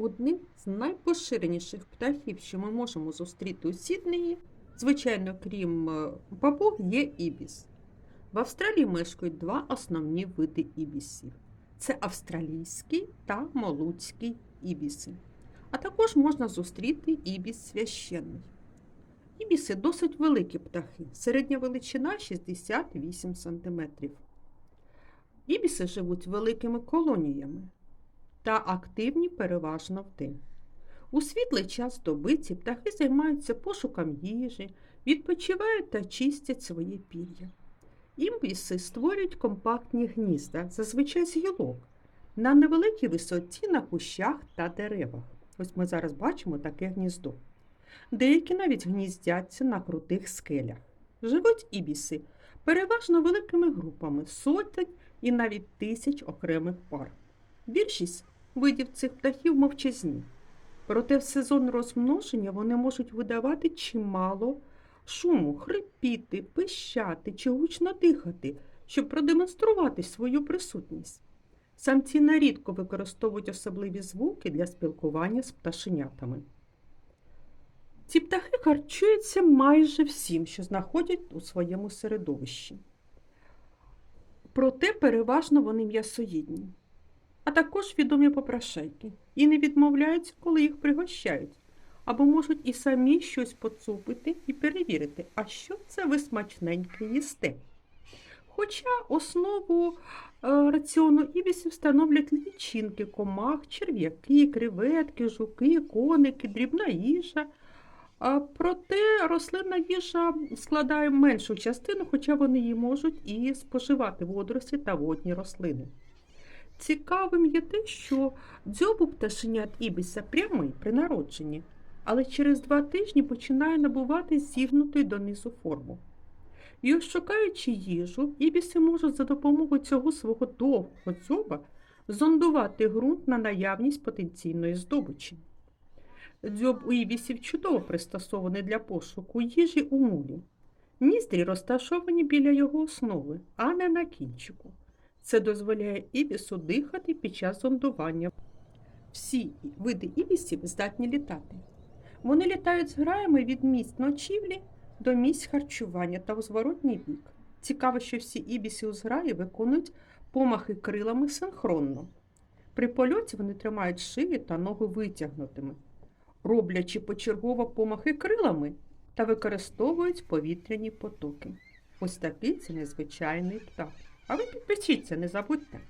Одним з найпоширеніших птахів, що ми можемо зустріти у Сіднеї, звичайно, крім е, папуг, є ібіс. В Австралії мешкають два основні види ібісів: це австралійський та молуцький ібіси. А також можна зустріти ібіс священний. Ібіси досить великі птахи, середня величина 68 см. Ібіси живуть великими колоніями та активні переважно вдень. У світлий час доби ці птахи займаються пошуком їжі, відпочивають та чистять своє пір'я. Імбіси створюють компактні гнізда, зазвичай з гілок, на невеликій висоті на кущах та деревах. Ось ми зараз бачимо таке гніздо. Деякі навіть гніздяться на крутих скелях. Живуть ібіси переважно великими групами сотень і навіть тисяч окремих пар. Більшість видів цих птахів мовчазні. Проте в сезон розмноження вони можуть видавати чимало шуму, хрипіти, пищати чи гучно дихати, щоб продемонструвати свою присутність. Самці нарідко використовують особливі звуки для спілкування з пташенятами. Ці птахи харчуються майже всім, що знаходять у своєму середовищі. Проте переважно вони м'ясоїдні, а також відомі попрошайки і не відмовляються, коли їх пригощають, або можуть і самі щось поцупити і перевірити, а що це ви смачненьке їсте. Хоча основу е, раціону ібісів становлять лічинки, комах, черв'яки, креветки, жуки, коники, дрібна їжа. Проте рослинна їжа складає меншу частину, хоча вони її можуть і споживати водорості та водні рослини. Цікавим є те, що дзьоб у пташенят ібіса прямий при народженні, але через два тижні починає набувати зігнутою донизу форму. І ось шукаючи їжу, ібіси можуть за допомогою цього свого довгого дзьоба зондувати ґрунт на наявність потенційної здобичі. Дзьоб у ібісів чудово пристосований для пошуку їжі у мулі. Ніздрі розташовані біля його основи, а не на кінчику. Це дозволяє ібісу дихати під час зондування. Всі види ібісів здатні літати. Вони літають з граями від місць ночівлі до місць харчування та у зворотній бік. Цікаво, що всі ібіси у зграї виконують помахи крилами синхронно. При польоті вони тримають шию та ноги витягнутими, роблячи почергово помахи крилами та використовують повітряні потоки. Ось такий це незвичайний птах. А ви підпишіться, не забудьте.